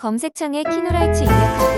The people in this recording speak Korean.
검색창에 키노라이츠 입력하고